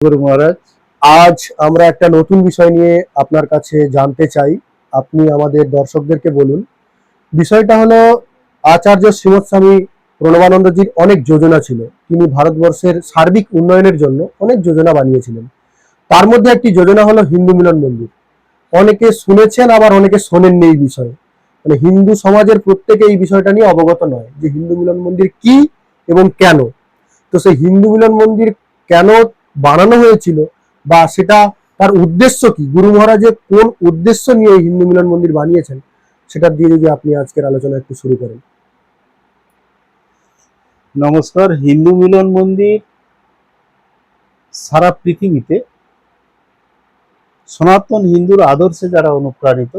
গুরু মহারাজ, আজ আমরা একটা নতুন বিষয় নিয়ে আপনার কাছে জানতে চাই। আপনি আমাদের দর্শকদেরকে বলুন। বিষয়টা হলো, আচার্য শ্রীমৎ স্বামী প্রণবানন্দজির অনেক যোজনা ছিল। তিনি ভারতবর্ষের সার্বিক উন্নয়নের জন্য অনেক যোজনা বানিয়েছিলেন। তার মধ্যে একটি যোজনা হলো হিন্দু মিলন মন্দির। অনেকে শুনেছেন, আবার অনেকে শোনেননি এই বিষয়ে। মানে হিন্দু সমাজের প্রত্যেকে এই বিষয়টা নিয়ে অবগত নয় যে হিন্দু মিলন মন্দির কি এবং কেন। তো সেই হিন্দু মিলন মন্দির কেন বানানো হয়েছিল বা সেটা তার উদ্দেশ্য কি? গুরু মহারাজের কোন উদ্দেশ্য নিয়ে এই হিন্দু মিলন মন্দির বানিয়েছেন? সেটা দিয়ে যদি আপনি আজকের আলোচনা একটু শুরু করেন। নমস্কার, হিন্দু মিলন মন্দির সারা পৃথিবীতে সনাতন হিন্দুর আদর্শে যারা অনুপ্রাণিত,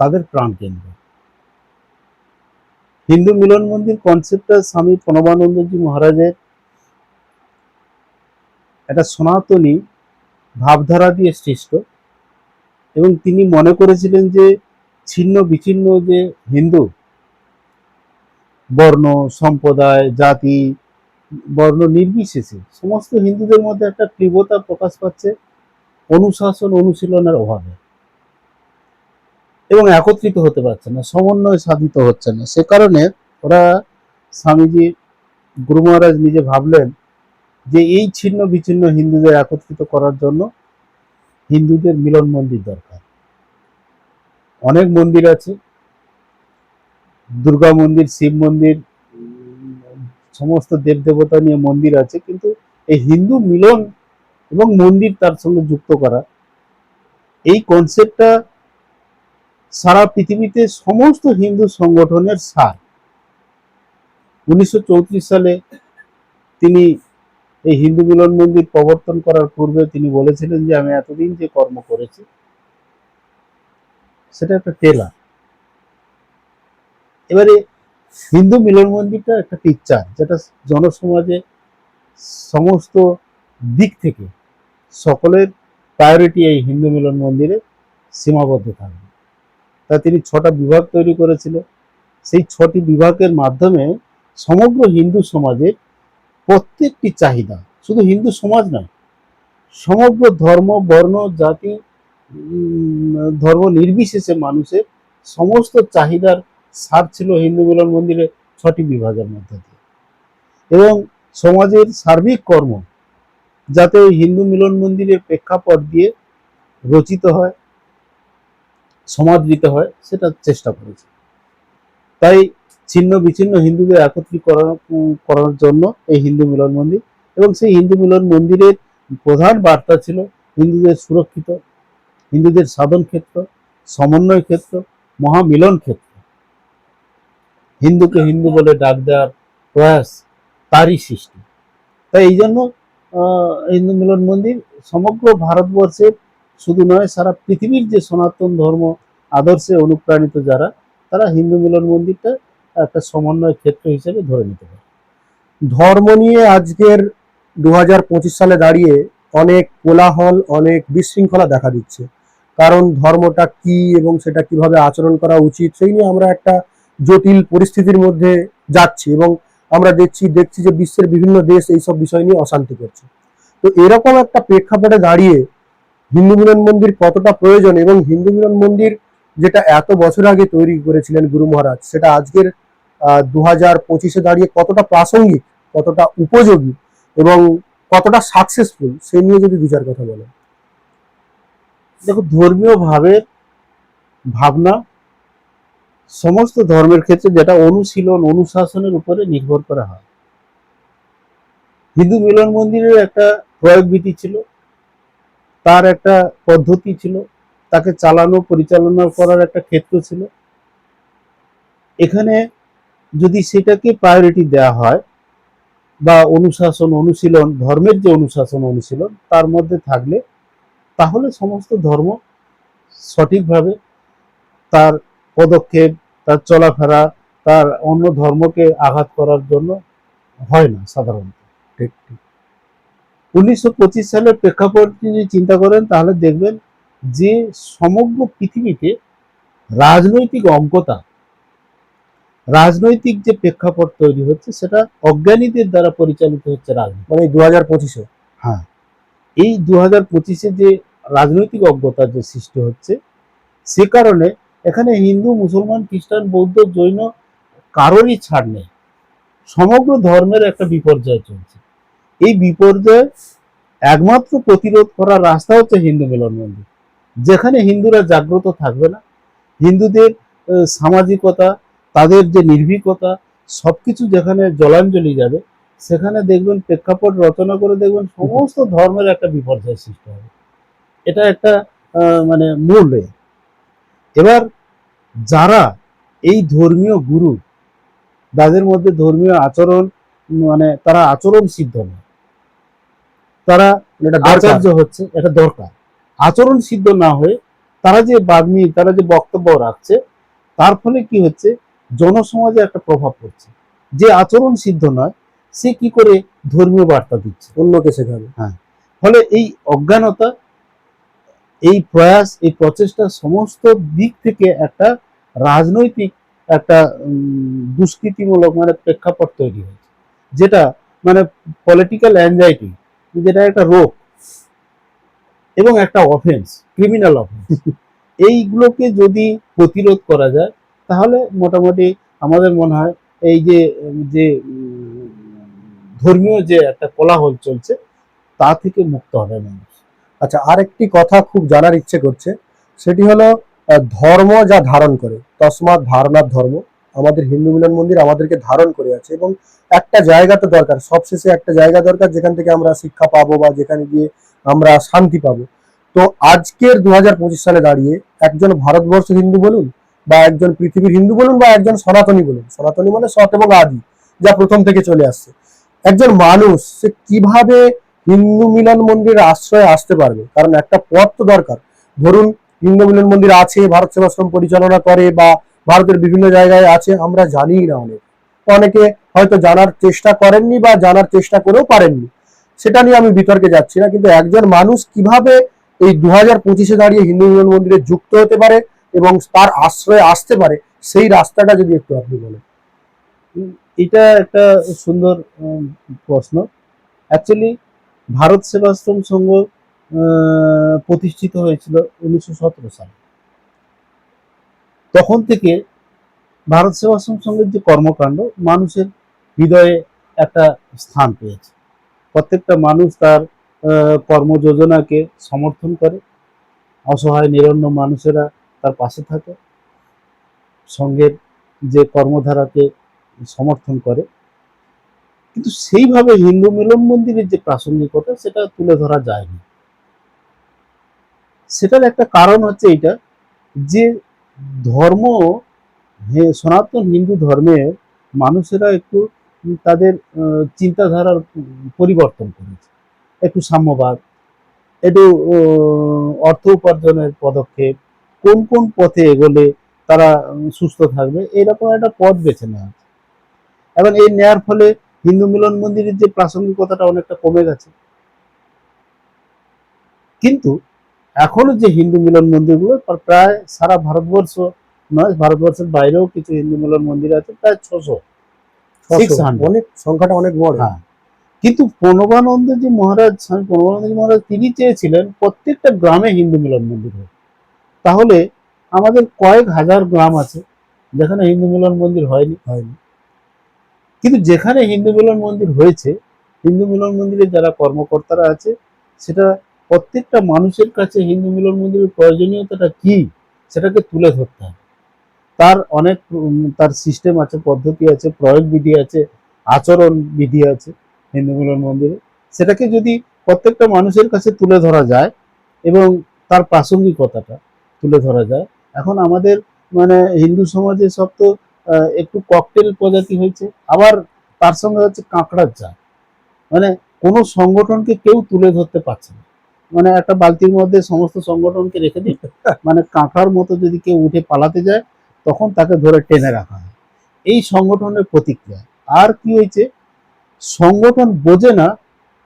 তাদের প্রাণকেন্দ্র হিন্দু মিলন মন্দির কনসেপ্টটা স্বামী প্রণবানন্দজি মহারাজের একটা সনাতনী ভাবধারা দিয়ে সৃষ্ট। এবং তিনি মনে করেছিলেন যে ছিন্ন বিচ্ছিন্ন যে হিন্দু, বর্ণ, সম্প্রদায়, জাতি, বর্ণ নির্বিশেষে সমস্ত হিন্দুদের মধ্যে একটা তীব্রতা প্রকাশ পাচ্ছে অনুশাসন অনুশীলনের অভাবে। এবং একত্রিত হতে পারছে না, সমন্বয় সাধিত হচ্ছে না। সে কারণে ওরা স্বামীজি গুরু মহারাজ নিজে ভাবলেন যে এই ছিন্ন বিচ্ছিন্ন হিন্দুদের একত্রিত করার জন্য হিন্দুদের মিলন মন্দির দরকার। অনেক মন্দির আছে, দুর্গা মন্দির, শিব মন্দির, সমস্ত দেব দেবতা নিয়ে মন্দির আছে, কিন্তু এই হিন্দু মিলন এবং মন্দির তার সঙ্গে যুক্ত করা, এই কনসেপ্টটা সারা পৃথিবীতে সমস্ত হিন্দু সংগঠনের সার। উনিশশো চৌত্রিশ সালে তিনি এই হিন্দু মিলন মন্দির প্রবর্তন করার পূর্বে তিনি বলেছিলেন যে, আমি এতদিন যে কর্ম করেছি, সেটা একটা টেলার। এবারে হিন্দু মিলন মন্দিরটা একটা পিকচার যেটা জনসমাজে সমস্ত দিক থেকে সকলের প্রায়োরিটি এই হিন্দু মিলন মন্দিরে সীমাবদ্ধ থাকবে। তা তিনি ছটা বিভাগ তৈরি করেছিল সেই ছটি বিভাগের মাধ্যমে সমগ্র হিন্দু সমাজের প্রত্যেকটি চাহিদা, শুধু হিন্দু সমাজ নয়, সমগ্র ধর্ম, বর্ণ, জাতি ধর্ম নির্বিশেষে মানুষের সমস্ত চাহিদার সার ছিল হিন্দু মিলন মন্দিরে ছটি বিভাগের মধ্যে দিয়ে। এবং সমাজের সার্বিক কর্ম, যাতে হিন্দু মিলন মন্দিরের প্রেক্ষাপট দিয়ে রচিত হয়, সমাদৃত হয়, সেটা চেষ্টা করেছে। তাই ছিন্ন বিচ্ছিন্ন হিন্দুদের একত্রিত করার জন্য এই হিন্দু মিলন মন্দির। এবং সেই হিন্দু মিলন মন্দিরের প্রধান বার্তা ছিল হিন্দুদের সুরক্ষিত, হিন্দুদের সাধন ক্ষেত্র, সমন্বয় ক্ষেত্র, মহামিলন ক্ষেত্র। হিন্দুকে হিন্দু বলে ডাক দেওয়ার প্রয়াস তারই সৃষ্টি। তাই এই জন্য হিন্দু মিলন মন্দির সমগ্র ভারতবর্ষের শুধু নয়, সারা পৃথিবীর যে সনাতন ধর্ম আদর্শে অনুপ্রাণিত যারা, তারা হিন্দু মিলন মন্দিরটা একটা সমন্বয় ক্ষেত্র হিসেবে ধরে নিতে পারে। ধর্ম নিয়ে আজকের দু হাজার পঁচিশ সালে দাঁড়িয়ে অনেক কোলাহল, অনেক বিশৃঙ্খলা দেখা দিচ্ছে। কারণ ধর্মটা কি এবং সেটা কীভাবে আচরণ করা উচিত, সেই নিয়ে আমরা একটা জটিল পরিস্থিতির মধ্যে যাচ্ছি এবং আমরা দেখছি দেখছি যে বিশ্বের বিভিন্ন দেশ এইসব বিষয় নিয়ে অশান্তি করছে। তো এরকম একটা প্রেক্ষাপটে দাঁড়িয়ে হিন্দু মিলন মন্দির কতটা প্রয়োজন এবং হিন্দু মিলন মন্দির যেটা এত বছর আগে তৈরি করেছিলেন গুরু মহারাজ, সেটা আজকের দু হাজার পঁচিশে দাঁড়িয়ে কতটা প্রাসঙ্গিক, কতটা উপযোগী এবং কতটা সাকসেসফুল সেই নিয়ে যদি দু চার কথা বলেন। দেখো, ধর্মীয় ভাবের ভাবনা সমস্ত ধর্মের ক্ষেত্রে যেটা অনুশীলন, অনুশাসনের উপরে নির্ভর করা হয়। হিন্দু মিলন মন্দিরের একটা প্রয়োগ বিধি ছিল, তার একটা পদ্ধতি ছিল, তাকে চালানো, পরিচালনা করার একটা ক্ষেত্র ছিল। এখানে যদি সেটাকে প্রায়োরিটি দেওয়া হয় বা অনুশাসন, অনুশীলন, ধর্মের যে অনুশাসন, অনুশীলন, তার মধ্যে থাকলে তাহলে সমস্ত ধর্ম সঠিকভাবে তার পদক্ষেপ, তার চলাফেরা, তার অন্য ধর্মকে আঘাত করার জন্য হয় না সাধারণত। ঠিক ঠিক। উনিশশো পঁচিশ সালের প্রেক্ষাপট যদি চিন্তা করেন, তাহলে দেখবেন যে সমগ্র পৃথিবীতে রাজনৈতিক অজ্ঞতা রাজনৈতিক যে প্রেক্ষাপট তৈরি হচ্ছে সেটা অজ্ঞানীদের দ্বারা পরিচালিত হচ্ছে রাজনীতি। মানে দু হাজার পঁচিশে? হ্যাঁ। এই দু হাজার পঁচিশে যে রাজনৈতিক অজ্ঞতার যে সৃষ্টি হচ্ছে সে কারণে এখানে হিন্দু মুসলমান খ্রিস্টান বৌদ্ধ জৈন কারোরই ছাড় নেই। সমগ্র ধর্মের একটা বিপর্যয় চলছে। এই বিপর্যয় একমাত্র প্রতিরোধ করার রাস্তা হচ্ছে হিন্দু মিলন মন্দির যেখানে হিন্দুরা জাগ্রত থাকবে না। হিন্দুদের সামাজিকতা তাদের যে নির্ভীকতা সবকিছু যেখানে জলাঞ্জলি যাবে সেখানে দেখবেন প্রেক্ষাপট রচনা করে দেখবেন সমস্ত ধর্মের একটা বিপর্যয় সৃষ্টি হবে। এটা একটা মানে মূল এবার যারা এই ধর্মীয় গুরু যাদের মধ্যে ধর্মীয় আচরণ মানে তারা আচরণ সিদ্ধ নয়। তারা এটা আচার্য হচ্ছে এটা দরকার। আচরণ সিদ্ধ না হয়ে তারা যে বাগ্মী তারা যে বক্তব্য রাখছে তার ফলে কি হচ্ছে জনসমাজে একটা প্রভাব পড়ছে। যে আচরণ সিদ্ধ নয় সে কি করে ধর্মীয় বার্তা দিচ্ছে? অন্যকে শেখাবে। হ্যাঁ। ফলে এই অজ্ঞানতা এই প্রয়াস এই প্রচেষ্টা সমস্ত দিক থেকে একটা রাজনৈতিক একটা দুষ্কৃতিমূলক মানে প্রেক্ষাপট তৈরি হয়েছে। যেটা মানে পলিটিক্যাল অ্যাংজাইটি যেটা একটা রোগ এবং একটা অফেন্স ক্রিমিনাল অফেন্স এইগুলোকে যদি প্রতিরোধ করা যায় তাহলে মোটামুটি আমাদের মনে হয় এই যে যে ধর্মীয় যে একটা কোলাহল চলছে, তা থেকে মুক্ত হবে মানুষ। আচ্ছা আরেকটি কথা খুব জানার ইচ্ছে করছে, সেটি হলো ধর্ম যা ধারণ করে, তসমাৎ ধারণার ধর্ম, আমাদের হিন্দু মিলন মন্দির আমাদেরকে ধারণ করে আছে এবং একটা জায়গা তো দরকার, সবশেষে একটা জায়গা দরকার যেখান থেকে আমরা শিক্ষা পাবো বা যেখানে গিয়ে আমরা শান্তি পাবো। তো আজকের দু হাজার পঁচিশ সালে দাঁড়িয়ে একজন ভারতবর্ষ হিন্দু বলুন বা একজন পৃথিবীর হিন্দু বলুন বা একজন সনাতনী বলুন। সনাতনী মানে সৎ এবং আদি, যা প্রথম থেকে চলে আসছে। একজন মানুষ সে কীভাবে হিন্দু মিলন মন্দিরের আশ্রয়ে আসতে পারবে? কারণ একটা পথ তো দরকার। ধরুন, হিন্দু মিলন মন্দির আছে, ভারত সেবাশ্রম পরিচালনা করে বা ভারতের বিভিন্ন জায়গায় আছে, আমরা জানি না অনেক। অনেকে হয়তো জানার চেষ্টা করেননি বা জানার চেষ্টা করেও পারেননি। সেটা নিয়ে আমি বিতর্কে যাচ্ছি না, কিন্তু একজন মানুষ কীভাবে এই দু হাজার পঁচিশে দাঁড়িয়ে হিন্দু মিলন মন্দিরে যুক্ত হতে পারে এবং তার আশ্রয়ে আসতে পারে, সেই রাস্তাটা যদি একটু আপনি বলেন। এটা একটা সুন্দর প্রশ্ন। অ্যাকচুয়ালি ভারত সেবাশ্রম সংঘ প্রতিষ্ঠিত হয়েছিল উনিশশো সতেরো সালে। তখন থেকে ভারত সেবাশ্রম সংঘের যে কর্মকাণ্ড, মানুষের হৃদয়ে একটা স্থান পেয়েছে। প্রত্যেকটা মানুষ তার কর্মযোজনাকে সমর্থন করে। অসহায়, নিরন্ন মানুষেরা তার পাশে থাকে। সংঘের যে কর্মধারাকে সমর্থন করে। কিন্তু সেইভাবে হিন্দু মিলন মন্দিরের যে প্রাসঙ্গিকতা, সেটা তুলে ধরা যায়নি। সেটার একটা কারণ হচ্ছে এটা যে ধর্ম সনাতন হিন্দু ধর্মের মানুষেরা একটু তাদের চিন্তাধারার পরিবর্তন করেছে। একটু সাম্যবাদ, একটু অর্থ উপার্জনের পদক্ষেপ কোন কোন পথে এগোলে তারা সুস্থ থাকবে এরকম একটা পথ বেছে নেওয়া হচ্ছে। এবং এই নেয়ার ফলে হিন্দু মিলন মন্দিরের যে প্রাসঙ্গিকতাটা অনেকটা কমে গেছে। কিন্তু এখনও যে হিন্দু মিলন মন্দিরগুলো প্রায় সারা ভারতবর্ষ নয় ভারতবর্ষের বাইরেও কিছু হিন্দু মিলন মন্দির আছে প্রায় ছশো। 600 অনেক সংখ্যাটা অনেক বড়। হ্যাঁ। কিন্তু প্রণবানন্দজি মহারাজ স্বামী প্রণবানন্দজি মহারাজ তিনি চেয়েছিলেন প্রত্যেকটা গ্রামে হিন্দু মিলন মন্দির হোক। তাহলে আমাদের কয়েক হাজার গ্রাম আছে, যেখানে হিন্দু মিলন মন্দির হয়নি হয়নি। কিন্তু যেখানে হিন্দু মিলন মন্দির হয়েছে, হিন্দু মিলন মন্দিরের যারা কর্মকর্তারা আছে, সেটা প্রত্যেকটা মানুষের কাছে হিন্দু মিলন মন্দিরের প্রয়োজনীয়তাটা কি, সেটাকে তুলে ধরতে হবে। তার অনেক তার সিস্টেম আছে, পদ্ধতি আছে, প্রয়োগ বিধি আছে, আচরণ বিধি আছে হিন্দু মিলন মন্দিরে। সেটাকে যদি প্রত্যেকটা মানুষের কাছে তুলে ধরা যায় এবং তার প্রাসঙ্গিকতাটা তুলে ধরা যায়। এখন আমাদের মানে হিন্দু সমাজে সব তো একটু ককটেল প্রজাতি হয়েছে। আবার তার সঙ্গে হচ্ছে কাঁকড়ার জাল। মানে কোনো সংগঠনকে কেউ তুলে ধরতে পারছে না। মানে একটা বালতির মধ্যে সমস্ত সংগঠনকে রেখে দিই মানে কাঁকড়ার মতো যদি কেউ উঠে পালাতে যায়, তখন তাকে ধরে টেনে রাখা হয়। এই সংগঠনের প্রতিক্রিয়া। আর কি হয়েছে? সংগঠন বোঝে না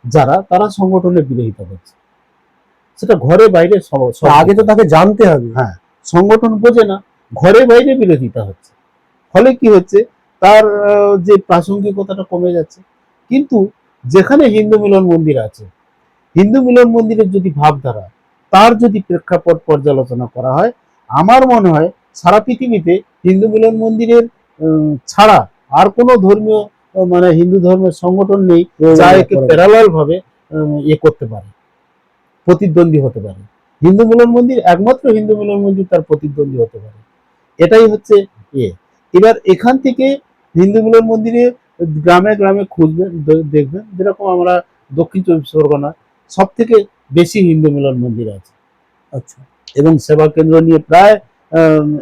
যারা, তারা সংগঠনের বিরোধিতা করছে। সেটা ঘরে বাইরে আগে তো তাকে জানতে হবে। হ্যাঁ সংগঠন বোঝে না ঘরে বাইরে বিরোধিতা হচ্ছে। ফলে কি হচ্ছে? তার যে প্রাসঙ্গিকতাটা কমে যাচ্ছে। কিন্তু যেখানে হিন্দু মিলন মন্দির আছে হিন্দু মিলন মন্দিরের যদি ভাবধারা তার যদি প্রেক্ষাপট পর্যালোচনা করা হয় আমার মনে হয় সারা পৃথিবীতে হিন্দু মিলন মন্দিরের ছাড়া আর কোনো ধর্মীয় মানে হিন্দু ধর্মের সংগঠন নেই যা একে প্যারালাল ভাবে ইয়ে করতে পারে। প্রতিদ্বন্দ্বী হতে পারে। হিন্দু মিলন মন্দির একমাত্র হিন্দু মিলন মন্দির তার প্রতিদ্বন্দ্বী হতে পারে। এটাই হচ্ছে এ। এবার এখান থেকে হিন্দু মিলন মন্দিরে গ্রামে গ্রামে খুঁজবেন দেখবেন যেরকম আমরা দক্ষিণ চব্বিশ পরগনা সব থেকে বেশি হিন্দু মিলন মন্দির আছে। আচ্ছা। এবং সেবা কেন্দ্র নিয়ে প্রায়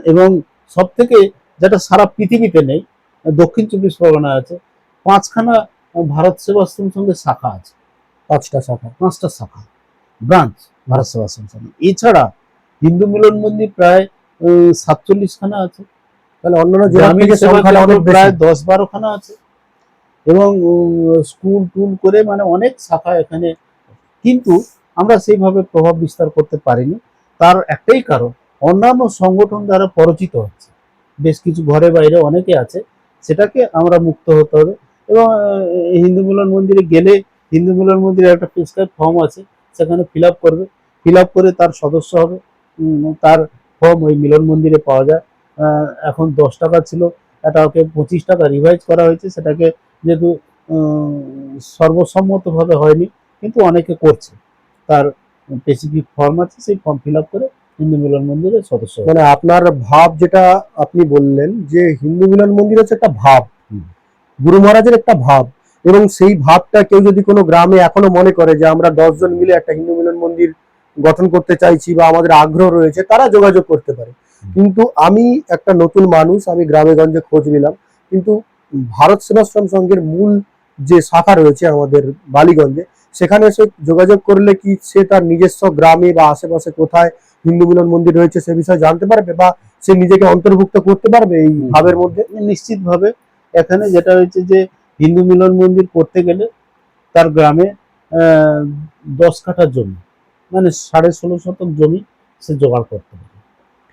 এবং সব থেকে যেটা সারা পৃথিবীতে নেই দক্ষিণ চব্বিশ পরগনা আছে পাঁচখানা ভারত সেবাশ্রম সঙ্গে শাখা আছে। পাঁচটা শাখা। পাঁচটা শাখা। ব্রাঞ্চ ভারত সেবাশ্রম সঙ্গে এছাড়া হিন্দু মিলন মন্দির প্রায় সাতচল্লিশ খানা আছে। তাহলে অন্যান্য গ্রামীণ প্রায় দশ বারো খানা আছে। এবং স্কুল টুল করে মানে অনেক শাখা এখানে কিন্তু আমরা সেইভাবে প্রভাব বিস্তার করতে পারিনি। তার একটাই কারণ অন্যান্য সংগঠন দ্বারা পরিচিত হচ্ছে। বেশ কিছু ঘরে বাইরে অনেকে আছে সেটাকে আমরা মুক্ত হতে হবে। এবং হিন্দু মিলন মন্দিরে গেলে হিন্দু মিলন মন্দিরে একটা প্রেসক্রাইব ফর্ম আছে। সেখানে ফিল আপ করবে। ফিল আপ করে তার সদস্য হবে। তার ফর্ম ওই মিলন মন্দিরে পাওয়া যায়। এখন দশ টাকা ছিল। এটাকে পঁচিশ টাকা রিভাইজ করা হয়েছে। সেটাকে যেহেতু সর্বসম্মতভাবে হয়নি কিন্তু অনেকে করছে। তার স্পেসিফিক ফর্ম আছে সেই ফর্ম ফিল আপ করে হিন্দু মিলন মন্দিরের সদস্য। মানে আপনার ভাব যেটা আপনি বললেন যে হিন্দু মিলন মন্দির হচ্ছে একটা ভাব। গুরু মহারাজের একটা ভাব। এবং সেই ভাবটা কেউ যদি কোনো গ্রামে এখনও মনে করে যে আমরা দশজন মিলে একটা হিন্দু মিলন মন্দির গঠন করতে চাইছি বা আমাদের আগ্রহ রয়েছে তারা যোগাযোগ করতে পারে। কিন্তু আমি একটা নতুন মানুষ আমি গ্রামে গঞ্জে খোঁজ নিলাম কিন্তু ভারত সেবাশ্রম সংঘের মূল যে শাখা রয়েছে আমাদের বালিগঞ্জে সেখানে সে যোগাযোগ করলে কি সে তার নিজস্ব গ্রামে বা আশেপাশে কোথায় হিন্দু মিলন মন্দির রয়েছে সে বিষয়ে জানতে পারবে বা সে নিজেকে অন্তর্ভুক্ত করতে পারবে এই ভাবের মধ্যে? নিশ্চিতভাবে এখানে যেটা হয়েছে যে হিন্দু মিলন মন্দির করতে গেলে তার গ্রামে দশ কাঠা জমি মানে সাড়ে ষোলো শতক জমি সে জোগাড় করতে পারে।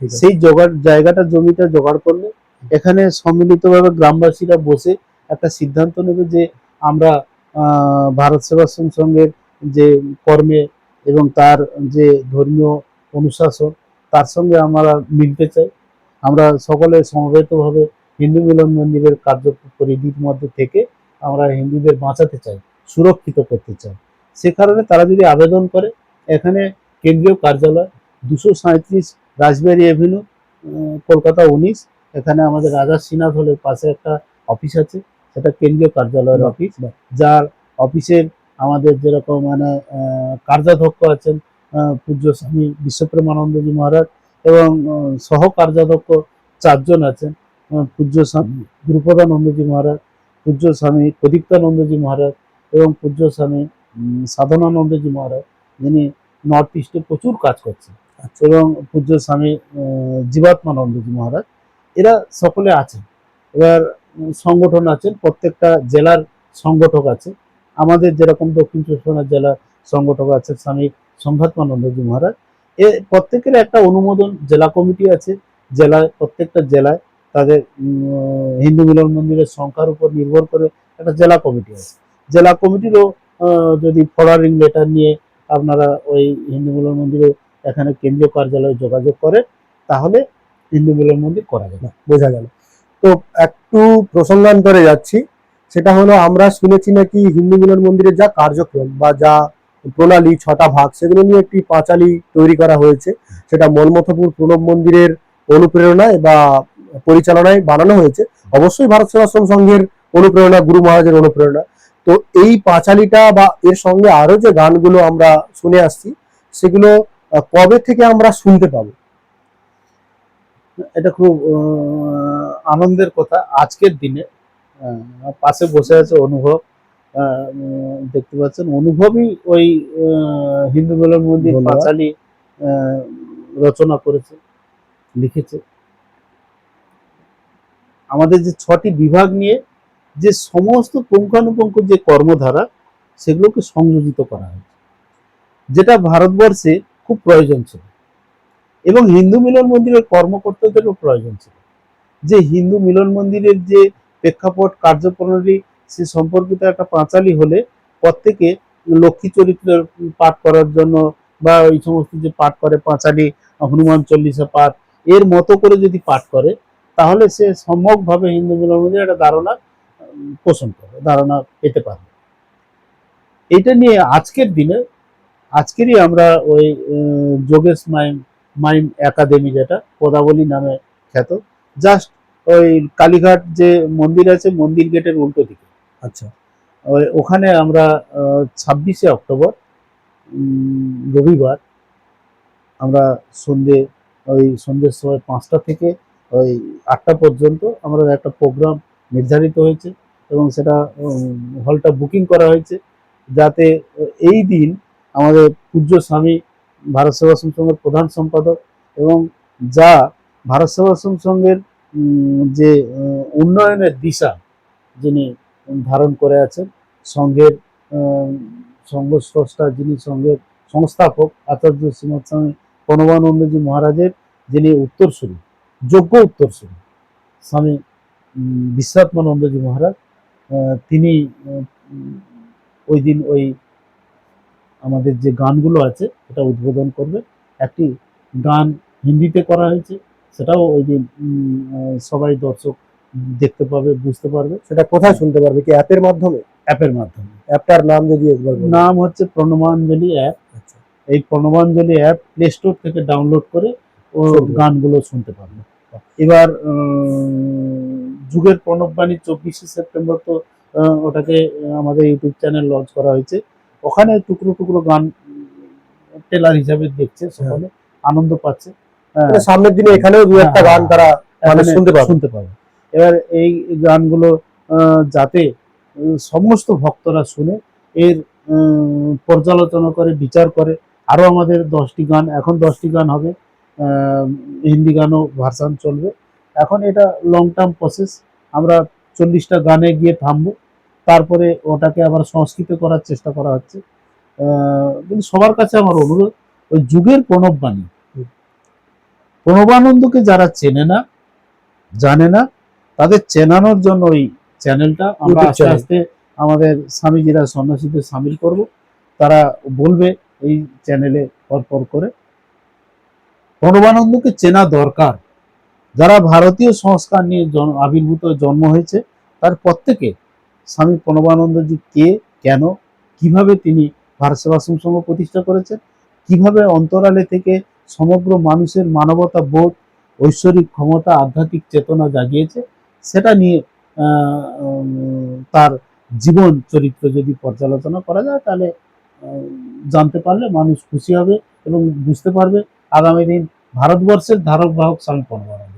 সেই জোগাড় জায়গাটা জমিটা জোগাড় করলে এখানে সম্মিলিতভাবে গ্রামবাসীরা বসে একটা সিদ্ধান্ত নেবে যে আমরা ভারত সেবাশ্রম সংঘের যে কর্মে এবং তার যে ধর্মীয় অনুশাসন তার সঙ্গে আমরা মিলতে চাই। আমরা সকলে সমবেতভাবে হিন্দু মিলন মন্দিরের কার্য পরিধির মধ্যে থেকে আমরা হিন্দুদের বাঁচাতে চাই সুরক্ষিত করতে চাই। সে কারণে তারা যদি আবেদন করে এখানে কেন্দ্রীয় কার্যালয় দুশো সাঁত্রিশ রাজবাড়ি এভিনিউ কলকাতা উনিশ এখানে আমাদের রাজা শ্রীনাথ হলের পাশে একটা অফিস আছে সেটা কেন্দ্রীয় কার্যালয়ের অফিস। যার অফিসের আমাদের যেরকম মানে কার্যাধ্যক্ষ আছেন পূজ্য স্বামী বিশ্বপ্রেমানন্দজি মহারাজ এবং সহ কার্যাধ্যক্ষ চারজন আছেন পূজ্য স্বামী দ্রুপদানন্দজি মহারাজ। পূজ্য স্বামী প্রদীপ্তানন্দজি মহারাজ এবং পূজ্য স্বামী সাধনানন্দজি মহারাজ যিনি নর্থ ইস্টে প্রচুর কাজ করছেন। এবং পূজ্য স্বামী জীবাত্মানন্দজি মহারাজ এরা সকলে আছেন। এবার সংগঠন আছেন প্রত্যেকটা জেলার সংগঠক আছে আমাদের যেরকম দক্ষিণ চব্বিশ পরগনা জেলার সংগঠক আছে স্বামী সংঘাত্মানন্দজি মহারাজ এ প্রত্যেকের একটা অনুমোদন জেলা কমিটি আছে জেলায় প্রত্যেকটা জেলায়। তাদের হিন্দু মিলন মন্দিরের সংখ্যার উপর নির্ভর করে একটা জেলা কমিটি আছে। জেলা কমিটিরও যদি ফরওয়ার্ডিং লেটার নিয়ে আপনারা ওই হিন্দু মিলন মন্দিরে এখানে কেন্দ্রীয় কার্যালয়ে যোগাযোগ করে, তাহলে হিন্দু মিলন মন্দির করা যাবে। বোঝা গেল। তো একটু প্রসঙ্গান্তরে যাচ্ছি। সেটা হলো, আমরা শুনেছি নাকি হিন্দু মিলন মন্দিরের যা কার্যক্রম বা যা প্রণালী, ছটা ভাগ, সেগুলো নিয়ে একটি পাঁচালী তৈরি করা হয়েছে। সেটা মনমথপুর প্রণব মন্দিরের অনুপ্রেরণায় বা পরিচালনায় বানানো হয়েছে। অবশ্যই ভারত সেবাশ্রম সংঘের অনুপ্রেরণা গুরু মহারাজের অনুপ্রেরণা। তো এই পাঁচালীটা বা এর সঙ্গে আরও যে গানগুলো আমরা শুনে আসছি সেগুলো কবে থেকে আমরা শুনতে পাবো? এটা খুব আনন্দের কথা। আজকের দিনে পাশে বসে আছে অনুভব আহ, দেখতে পাচ্ছেন অনুভবই ওই হিন্দু মিলন মন্দির। পাঁচালী আহ, রচনা করেছে লিখেছে। আমাদের যে ছটি বিভাগ নিয়ে যে সমস্ত পুঙ্খানুপুঙ্খ যে কর্মধারা, সেগুলোকে সংযোজিত করা হয়েছে। যেটা ভারতবর্ষে খুব প্রয়োজন ছিল। এবং হিন্দু মিলন মন্দিরের কর্মকর্তাদেরও প্রয়োজন ছিল। যে হিন্দু মিলন মন্দিরের যে প্রেক্ষাপট, কার্যপ্রণালী, সে সম্পর্কিত একটা পাঁচালি হলে প্রত্যেকে লক্ষ্মী চরিত্রের পাঠ করার জন্য বা ওই সমস্ত যে পাঠ করে পাঁচালি, হনুমান চল্লিশা পাঠ, এর মতো করে যদি পাঠ করে তাহলে সে সম্যকভাবে হিন্দু মিলন মন্দির একটা ধারণা পোষণ করে ধারণা পেতে পারবে। এটা নিয়ে আজকের দিনে আজকেরই আমরা ওই যোগেশ মাইম মাইম একাডেমি যেটা পদাবলী নামে খ্যাত জাস্ট ওই কালীঘাট যে মন্দির আছে মন্দির গেটের উল্টো দিকে। আচ্ছা। ওই ওখানে আমরা ছাব্বিশে অক্টোবর উম, রবিবার আমরা সন্ধে ওই সন্ধ্যের সময় পাঁচটা থেকে ওই আটটা পর্যন্ত আমরা একটা প্রোগ্রাম নির্ধারিত হয়েছে এবং সেটা হলটা বুকিং করা হয়েছে যাতে এই দিন আমাদের পূজ্য স্বামী ভারত সেবাশ্রম সংঘের প্রধান সম্পাদক এবং যা ভারত সেবাশ্রম সংঘের যে উন্নয়নের দিশা যিনি ধারণ করে আছেন সংঘের আহ, সংঘ স্রষ্টা যিনি সংঘের সংস্থাপক আচার্য শ্রীমৎ স্বামী প্রণবানন্দজি মহারাজের যিনি উত্তরসূরি। যোগ্য উত্তরসূরি স্বামী উম, বিশ্বাত্মানন্দজি মহারাজ তিনি ওই দিন ওই আমাদের যে গানগুলো আছে এটা উদ্বোধন করবে। একটি গান হিন্দিতে করা হয়েছে সেটাও ওই দিন সবাই দর্শক দেখতে পাবে বুঝতে পারবে। সেটা কোথায় শুনতে পারবে? কি অ্যাপের মাধ্যমে? অ্যাপের মাধ্যমে। অ্যাপটার নাম যদি একবার নাম হচ্ছে প্রণবাঞ্জলি অ্যাপ। আচ্ছা। এই প্রণবাঞ্জলি অ্যাপ প্লে স্টোর থেকে ডাউনলোড করে ও গানগুলো শুনতে পারবে। এবার যুগের প্রণববাণী চব্বিশে সেপ্টেম্বর তো ওটাকে আমাদের ইউটিউব চ্যানেল লঞ্চ করা হয়েছে। ওখানে টুকরো টুকরো গান টেলার হিসাবে দেখছে সকলে আনন্দ পাচ্ছে। হ্যাঁ, মানে সামনের দিনে এখানেও দু একটা হ্যাঁ, গান তারা শুনতে পাবে। শুনতে পাবে। এবার এই গানগুলো যাতে সমস্ত ভক্তরা শুনে এর পর্যালোচনা করে বিচার করে আরও আমাদের দশটি গান এখন দশটি গান হবে। হিন্দি গানও ভার্সান চলবে। এখন এটা লং টার্ম প্রসেস আমরা চল্লিশটা গানে গিয়ে থামবো। তারপরে ওটাকে আবার সংস্কৃত করার চেষ্টা করা হচ্ছে। কিন্তু সবার কাছে আমার অনুরোধ ওই যুগের প্রণববাণী প্রণবানন্দকে যারা চেনে না জানে না তাদের চেনানোর জন্য ওই চ্যানেলটা আমরা আস্তে আস্তে আমাদের স্বামীজিরা সন্ন্যাসীদের সামিল করব। তারা বলবে এই চ্যানেলে পরপর করে। প্রণবানন্দকে চেনা দরকার। যারা ভারতীয় সংস্কার নিয়ে আবির্ভূত জন্ম হয়েছে, তার প্রত্যেকে স্বামী প্রণবানন্দজি কে, কেন, কীভাবে তিনি ভারত সেবাশ্রম সংঘ প্রতিষ্ঠা করেছেন, কীভাবে অন্তরালে থেকে সমগ্র মানুষের মানবতা বোধ, ঐশ্বরিক ক্ষমতা, আধ্যাত্মিক চেতনা জাগিয়েছে, সেটা নিয়ে তার জীবন চরিত্র যদি পর্যালোচনা করা যায়, তাহলে জানতে পারলে মানুষ খুশি হবে এবং বুঝতে পারবে আগামী দিন ভারতবর্ষের ধারক বাহক স্বামী প্রণবানন্দ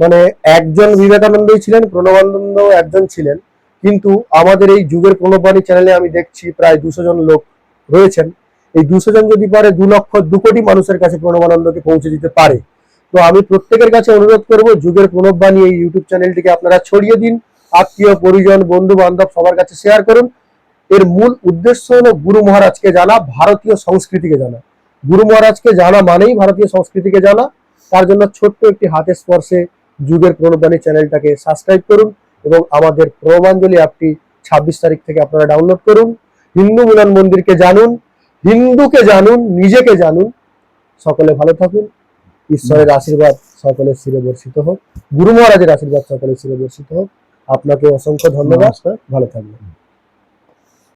মানে একজন বিবেকানন্দই ছিলেন প্রণবানন্দ একজন ছিলেন, কিন্তু আমাদের এই যুগের প্রণবাণী চ্যানেলে আমি দেখছি প্রায় দুশো জন লোক রয়েছেন। এই দুশো জন যদি পারে, দু লক্ষ দু কোটি মানুষের কাছে প্রণবানন্দকে পৌঁছে দিতে পারে। তো আমি প্রত্যেকের কাছে অনুরোধ করব, যুগের প্রণববাণী এই ইউটিউব চ্যানেলটিকে আপনারা ছড়িয়ে দিন, আত্মীয়, পরিজন বন্ধু বান্ধব সবার কাছে শেয়ার করুন। এর মূল উদ্দেশ্য হলো গুরু মহারাজকে জানা, ভারতীয় সংস্কৃতিকে জানা। গুরু মহারাজকে জানা মানেই ভারতীয় সংস্কৃতিকে জানা। তার জন্য ছোট্ট একটি হাতের স্পর্শে যুগের প্রণবাণী চ্যানেলটাকে সাবস্ক্রাইব করুন এবং আমাদের প্রণবাঞ্জলি অ্যাপটি ছাব্বিশ তারিখ থেকে আপনারা ডাউনলোড করুন। হিন্দু মিলন মন্দিরকে জানুন হিন্দুকে জানুন নিজেকে জানুন। সকলে ভালো থাকুন। ঈশ্বরের আশীর্বাদ সকলের শিরে বর্ষিত হোক। গুরু মহারাজের আশীর্বাদ সকলের শিরে বর্ষিত হোক। আপনাকে অসংখ্য ধন্যবাদ। ভালো থাকবেন।